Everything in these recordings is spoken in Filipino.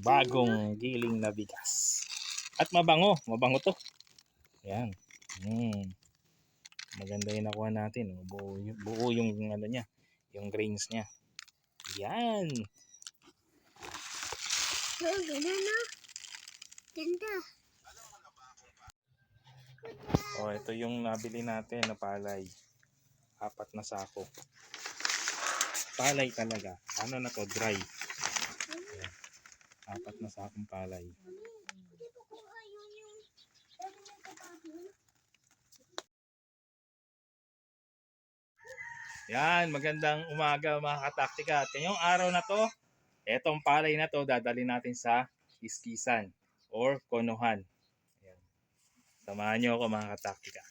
bagong giling na bigas. At mabango, mabango to. Yan. Mm. Maganda yung nakuha natin. Buo, yung- buo yung ano niya, yung grains niya. Yan. Oh, ganda na. Ganda. Oh, ito yung nabili natin na palay. Apat na sako. Palay talaga. Ano na to? Dry. Ayan. Apat na sakong palay. Yan, magandang umaga mga kataktika. At ngayong araw na to, etong palay na to dadali natin sa iskisan or konohan. Ayan. Samahan nyo ako mga kataktika.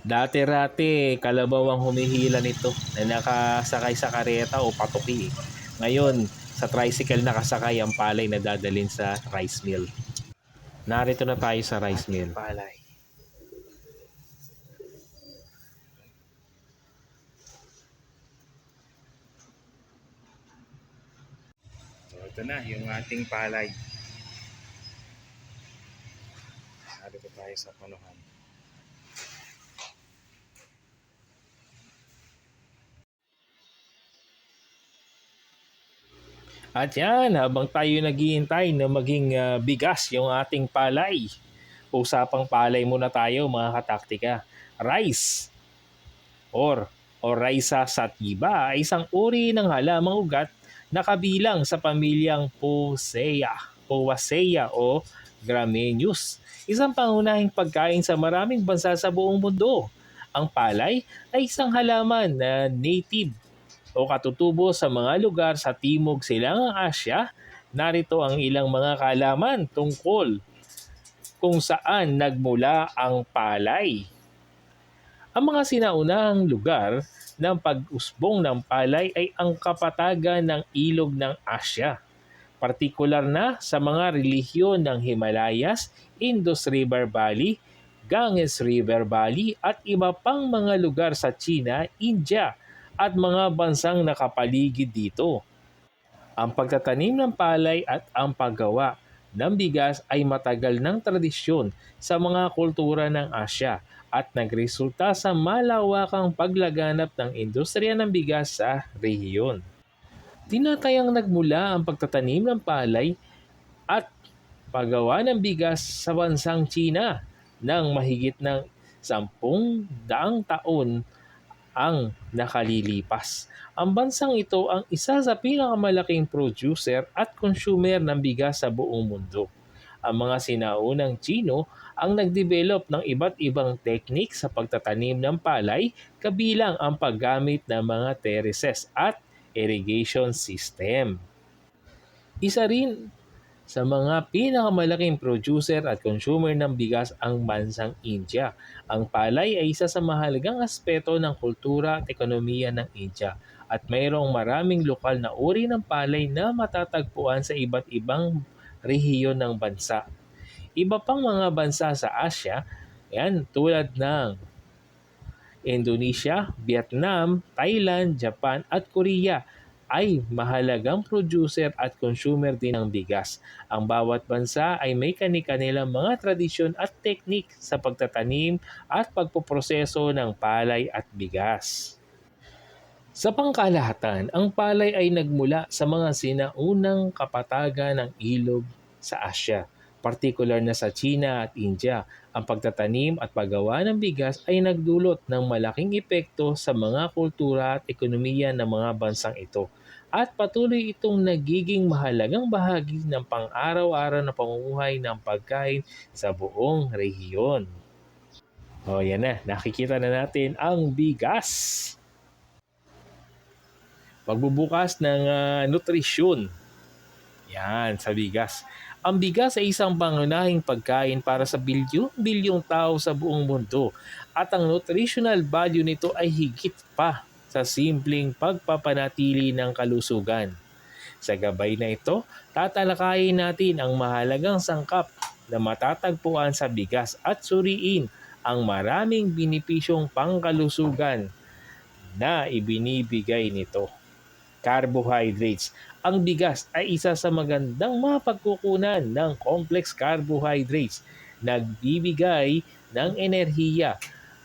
Dati-rati, kalabaw ang humihila nito na nakasakay sa kareta o patuki. Ngayon, sa tricycle nakasakay ang palay na dadalhin sa rice mill. Narito na tayo sa rice mill. Palay. Ito na yung ating palay. Narito tayo sa panuhan. At yan, habang tayo naghihintay na maging ah, bigas yung ating palay. Usapang palay muna tayo mga kataktika. Rice or o Raisa sativa ay isang uri ng halamang ugat na kabilang sa pamilyang Poaceae, Poaceae o Grameneus. Isang pangunahing pagkain sa maraming bansa sa buong mundo. Ang palay ay isang halaman na native o katutubo sa mga lugar sa Timog Silangang Asya, narito ang ilang mga kalaman tungkol kung saan nagmula ang palay. Ang mga sinaunahang lugar ng pag-usbong ng palay ay ang kapatagan ng ilog ng Asya, partikular na sa mga relihiyon ng Himalayas, Indus River Valley, Ganges River Valley at iba pang mga lugar sa China, India at mga bansang nakapaligid dito. Ang pagtatanim ng palay at ang paggawa ng bigas ay matagal ng tradisyon sa mga kultura ng Asya at nagresulta sa malawakang paglaganap ng industriya ng bigas sa rehiyon. Tinatayang nagmula ang pagtatanim ng palay at paggawa ng bigas sa bansang China ng mahigit ng sampung daang taon ang nakalilipas. Ang bansang ito ang isa sa pinakamalaking producer at consumer ng bigas sa buong mundo. Ang mga sinaunang Chino ang nagdevelop ng iba't ibang teknik sa pagtatanim ng palay kabilang ang paggamit ng mga terraces at irrigation system. Isa rin sa mga pinakamalaking producer at consumer ng bigas ang bansang India. Ang palay ay isa sa mahalagang aspeto ng kultura at ekonomiya ng India at mayroong maraming lokal na uri ng palay na matatagpuan sa iba't ibang rehiyon ng bansa. Iba pang mga bansa sa Asya, yan, tulad ng Indonesia, Vietnam, Thailand, Japan at Korea ay mahalagang producer at consumer din ng bigas. Ang bawat bansa ay may kani-kanilang mga tradisyon at teknik sa pagtatanim at pagpoproseso ng palay at bigas. Sa pangkalahatan, ang palay ay nagmula sa mga sinaunang kapatagan ng ilog sa Asya, partikular na sa China at India. Ang pagtatanim at paggawa ng bigas ay nagdulot ng malaking epekto sa mga kultura at ekonomiya ng mga bansang ito at patuloy itong nagiging mahalagang bahagi ng pang-araw-araw na pamumuhay ng pagkain sa buong rehiyon. O yan na, nakikita na natin ang bigas. Pagbubukas ng ah, nutrisyon. Yan, sa bigas. Ang bigas ay isang pangunahing pagkain para sa bilyong-bilyong tao sa buong mundo at ang nutritional value nito ay higit pa sa simpleng pagpapanatili ng kalusugan. Sa gabay na ito, tatalakayin natin ang mahalagang sangkap na matatagpuan sa bigas at suriin ang maraming binipisyong pangkalusugan na ibinibigay nito. Carbohydrates. Ang bigas ay isa sa magandang mapagkukunan ng complex carbohydrates. Nagbibigay ng enerhiya.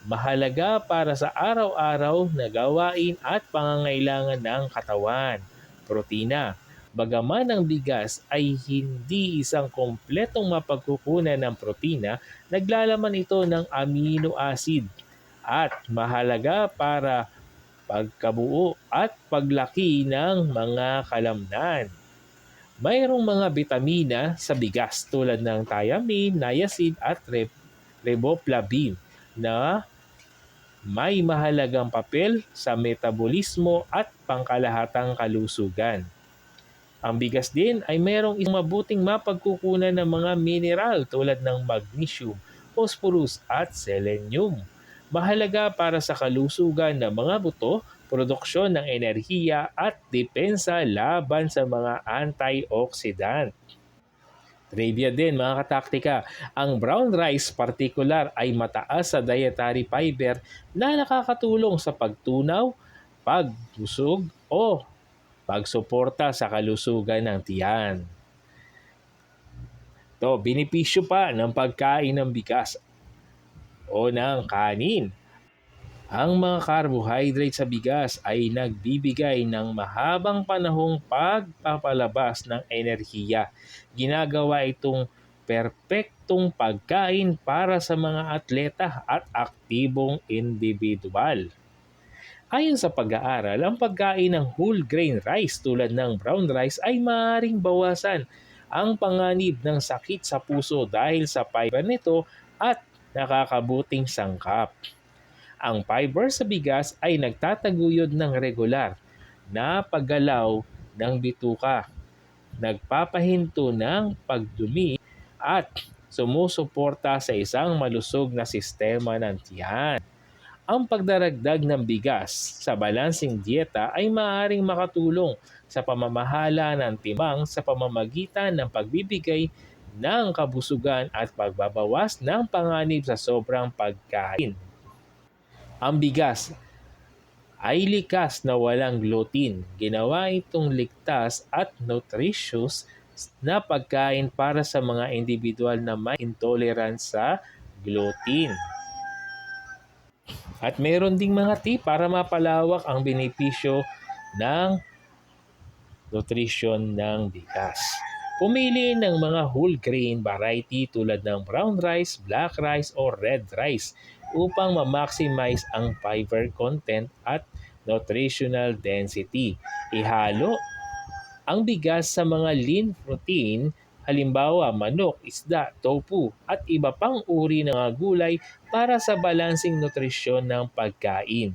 Mahalaga para sa araw-araw na gawain at pangangailangan ng katawan. Protina. Bagaman ang bigas ay hindi isang kompletong mapagkukunan ng protina, naglalaman ito ng amino acid at mahalaga para pagkabuo at paglaki ng mga kalamnan. Mayroong mga bitamina sa bigas tulad ng thiamine, niacin at riboflavin na may mahalagang papel sa metabolismo at pangkalahatang kalusugan. Ang bigas din ay mayroong isang mabuting mapagkukunan ng mga mineral tulad ng magnesium, phosphorus at selenium. Mahalaga para sa kalusugan ng mga buto, produksyon ng enerhiya at depensa laban sa mga antioxidant. Trivia din mga kataktika, ang brown rice particular ay mataas sa dietary fiber na nakakatulong sa pagtunaw, pagbusog o pagsuporta sa kalusugan ng tiyan. To, benepisyo pa ng pagkain ng bigas o ng kanin. Ang mga carbohydrate sa bigas ay nagbibigay ng mahabang panahong pagpapalabas ng enerhiya. Ginagawa itong perpektong pagkain para sa mga atleta at aktibong individual. Ayon sa pag-aaral, ang pagkain ng whole grain rice tulad ng brown rice ay maaaring bawasan ang panganib ng sakit sa puso dahil sa fiber nito at nakakabuting sangkap. Ang fiber sa bigas ay nagtataguyod ng regular na paggalaw ng bituka, nagpapahinto ng pagdumi at sumusuporta sa isang malusog na sistema ng tiyan. Ang pagdaragdag ng bigas sa balancing dieta ay maaaring makatulong sa pamamahala ng timang sa pamamagitan ng pagbibigay ng kabusugan at pagbabawas ng panganib sa sobrang pagkain. Ang bigas ay likas na walang gluten. Ginawa itong ligtas at nutritious na pagkain para sa mga individual na may intolerance sa gluten. At meron ding mga tip para mapalawak ang benepisyo ng nutrition ng bigas. Pumili ng mga whole grain variety tulad ng brown rice, black rice, o red rice upang ma-maximize ang fiber content at nutritional density. Ihalo ang bigas sa mga lean protein, halimbawa manok, isda, tofu, at iba pang uri ng gulay para sa balancing nutrisyon ng pagkain.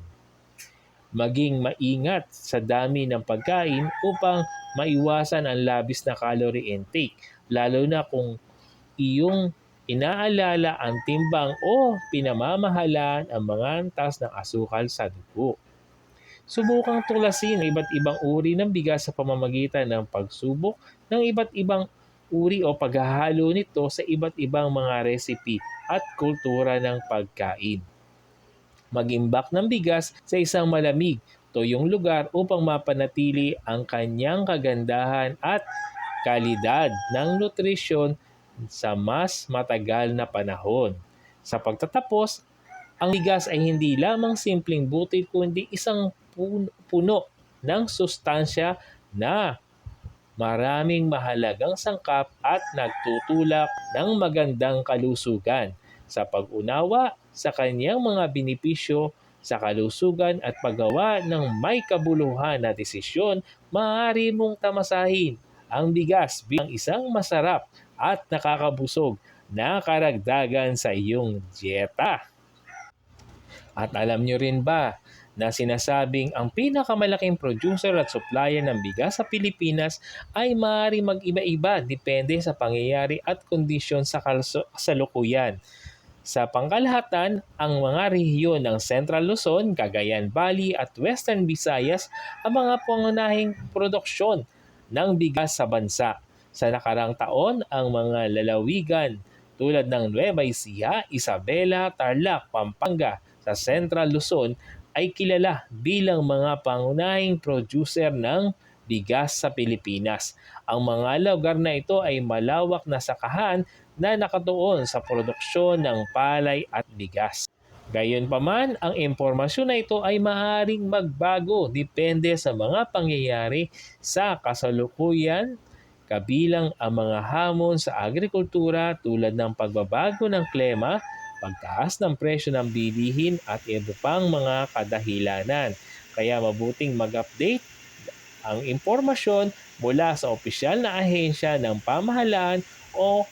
Maging maingat sa dami ng pagkain upang maiwasan ang labis na calorie intake, lalo na kung iyong inaalala ang timbang o pinamamahalaan ang mga antas ng asukal sa dugo. Subukang tuklasin ang iba't ibang uri ng bigas sa pamamagitan ng pagsubok ng iba't ibang uri o paghahalo nito sa iba't ibang mga recipe at kultura ng pagkain. Mag-imbak ng bigas sa isang malamig, toyong lugar upang mapanatili ang kanyang kagandahan at kalidad ng nutrisyon sa mas matagal na panahon. Sa pagtatapos, ang bigas ay hindi lamang simpleng butil kundi isang puno ng sustansya na maraming mahalagang sangkap at nagtutulak ng magandang kalusugan sa pag-unawa sa kanyang mga benepisyo sa kalusugan at paggawa ng may kabuluhan na desisyon, maaari mong tamasahin ang bigas bilang isang masarap at nakakabusog na karagdagan sa iyong dieta. At alam nyo rin ba na sinasabing ang pinakamalaking producer at supplier ng bigas sa Pilipinas ay maaari mag-iba-iba depende sa pangyayari at kondisyon sa kasalukuyan. Sa pangkalahatan, ang mga rehiyon ng Central Luzon, Cagayan Valley at Western Visayas ang mga pangunahing produksyon ng bigas sa bansa. Sa nakarang taon, ang mga lalawigan tulad ng Nueva Ecija, Isabela, Tarlac, Pampanga sa Central Luzon ay kilala bilang mga pangunahing producer ng bigas sa Pilipinas. Ang mga lugar na ito ay malawak na sakahan na nakatuon sa produksyon ng palay at bigas. Gayunpaman, ang impormasyon na ito ay maaaring magbago depende sa mga pangyayari sa kasalukuyan kabilang ang mga hamon sa agrikultura tulad ng pagbabago ng klima, pagtaas ng presyo ng bilihin at iba pang mga kadahilanan. Kaya mabuting mag-update ang impormasyon mula sa opisyal na ahensya ng pamahalaan o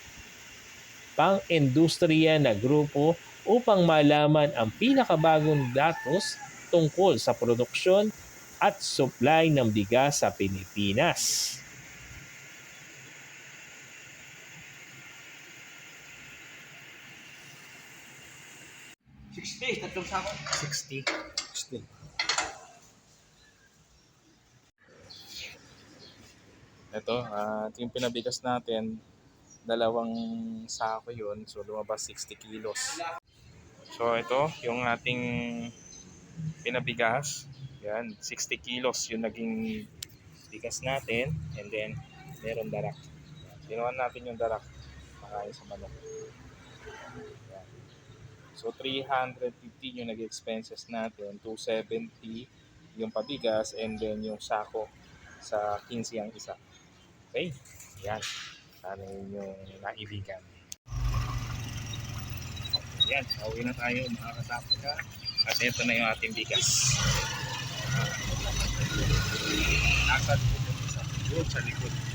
pang-industriya na grupo upang malaman ang pinakabagong datos tungkol sa produksyon at supply ng bigas sa Pilipinas. Sixty, tatlong sako. 60. 60. Ito, ah, ito yung pinabigas natin. Dalawang sako yun. So, lumabas 60 kilos. So, ito, yung ating pinabigas. Yan, 60 kilos yung naging bigas natin. And then, meron darak. Ginawa natin yung darak. Makain sa manok. So, 350 yung naging expenses natin. 270 yung pabigas. And then, yung sako sa 15 ang isa. Okay? Yan. Sana yun yung naibigan. Yan. Pauwi na tayo mga kasapika. At ito na yung ating bigas. Nasa. Doon sa likod.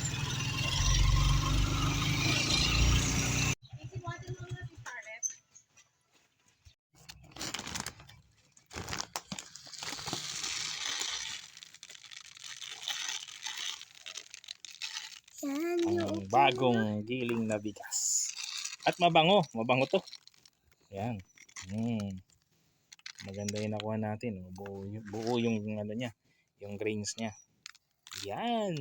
Ang bagong giling na bigas. At mabango, mabango to. Yan. Mm. Maganda yung nakuha natin. oh. Buo, yung- buo yung ano niya, yung grains niya. Yan.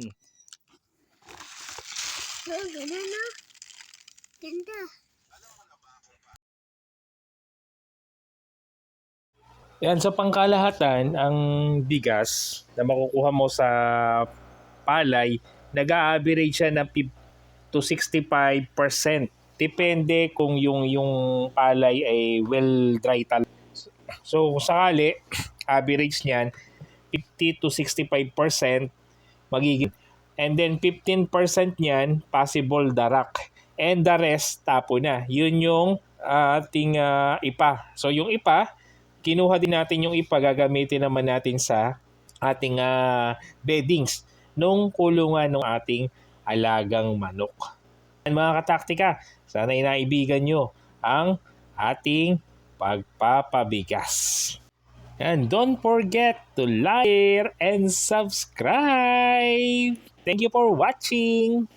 Oh, ganun na. Ganda. Yan, sa pangkalahatan, ang bigas na makukuha mo sa palay, nag-a-average siya ng 50 to 65%. Depende kung yung yung palay ay well dry tal. So, kung sakali, average niyan, 50 to 65% magiging and then 15% niyan possible darak and the rest tapo na yun yung ating ah, ipa so yung ipa kinuha din natin yung ipa gagamitin naman natin sa ating ah, beddings nung kulungan ng ating alagang manok. Yan, mga kataktika, sana inaibigan nyo ang ating pagpapabigas. And don't forget to like and subscribe. Thank you for watching.